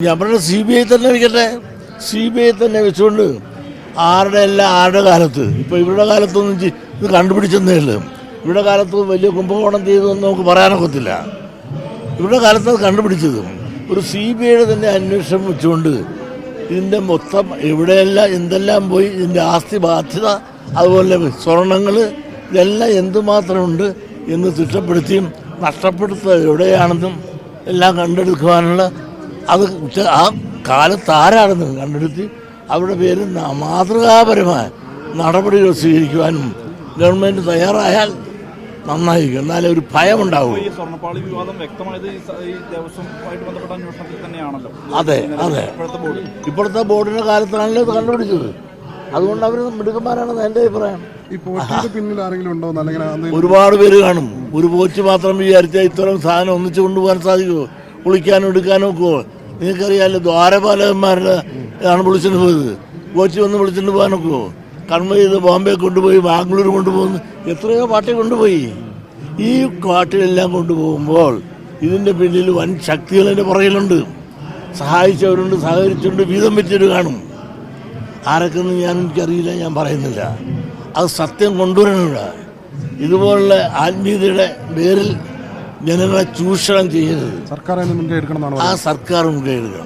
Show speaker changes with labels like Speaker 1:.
Speaker 1: നമ്മുടെ C B I തന്നെ വയ്ക്കട്ടെ C B I തന്നെ വെച്ചുകൊണ്ട് ആരുടെ എല്ലാം ആരുടെ കാലത്ത്? ഇപ്പൊ ഇവരുടെ കാലത്തൊന്നും ഇത് കണ്ടുപിടിച്ചെന്നേ ഉള്ളൂ. ഇവരുടെ കാലത്ത് വലിയ കുംഭകോണം ചെയ്തതെന്ന് നമുക്ക് പറയാനൊക്കത്തില്ല. ഇവരുടെ കാലത്ത് അത് കണ്ടുപിടിച്ചത് ഒരു സി ബി ഐയുടെ തന്നെ അന്വേഷണം വെച്ചുകൊണ്ട് ഇതിന്റെ മൊത്തം എവിടെയെല്ലാം എന്തെല്ലാം പോയി ഇതിന്റെ ആസ്തി ബാധ്യത അതുപോലെ സ്വർണങ്ങൾ ഇതെല്ലാം എന്തുമാത്രമുണ്ട് എന്ന് തിട്ടപ്പെടുത്തിയും നഷ്ടപ്പെടുത്തുക എവിടെയാണെന്നും എല്ലാം കണ്ടെടുക്കുവാനുള്ള അത് ആ കാലത്ത് ആരാണെന്ന് കണ്ടെടുത്ത് അവരുടെ പേരിൽ മാതൃകാപരമായ നടപടികൾ സ്വീകരിക്കുവാനും ഗവൺമെന്റ് തയ്യാറായാൽ നന്നായിരിക്കും എന്നാലേ ഒരു ഭയമുണ്ടാവും. അതെ അതെ.
Speaker 2: ഇപ്പോഴത്തെ ബോർഡ്.
Speaker 1: ബോർഡിന്റെ കാലത്താണല്ലോ ഇത് കണ്ടുപിടിച്ചത്. അതുകൊണ്ട് അവർ മിടുക്കന്മാരാണെന്ന് എന്റെ അഭിപ്രായം.
Speaker 3: പിന്നിൽ ആരെങ്കിലും ഉണ്ടോ അല്ലെങ്കിൽ
Speaker 1: ഒരുപാട് പേര് കാണും. ഒരു പോച്ച് മാത്രം വിചാരിച്ചാൽ ഇത്തരം സാധനം ഒന്നിച്ചു കൊണ്ടുപോകാൻ സാധിക്കുമോ കുളിക്കാനും എടുക്കാനും ഒക്കെ നിങ്ങൾക്കറിയാമല്ലോ ദ്വാരപാലകന്മാരുടെ ആണ് വിളിച്ചിട്ട് പോയത്. കോച്ചി വന്ന് വിളിച്ചിട്ട് പോകാനൊക്കെ കൺവേ ചെയ്ത് ബോംബെ കൊണ്ടുപോയി ബാംഗ്ലൂർ കൊണ്ടുപോകുന്നു. എത്രയോ പാർട്ടി കൊണ്ടുപോയി. ഈ പാർട്ടികളെല്ലാം കൊണ്ടുപോകുമ്പോൾ ഇതിന്റെ പിന്നിൽ വൻ ശക്തികൾ എന്റെ പുറകിലുണ്ട്. സഹായിച്ചവരുണ്ട് സഹകരിച്ചുണ്ട് വീതം വെച്ചവർ കാണും. ആരൊക്കെ എന്ന് ഞാൻ എനിക്കറിയില്ല ഞാൻ പറയുന്നില്ല. അത് സത്യം കൊണ്ടുവരണില്ല ഇതുപോലുള്ള ആത്മീയതയുടെ പേരിൽ ജനങ്ങളെ ചൂഷണം ചെയ്യരുത്.
Speaker 3: സർക്കാർ
Speaker 1: ആ സർക്കാർ മുൻകൈ എടുക്കണം.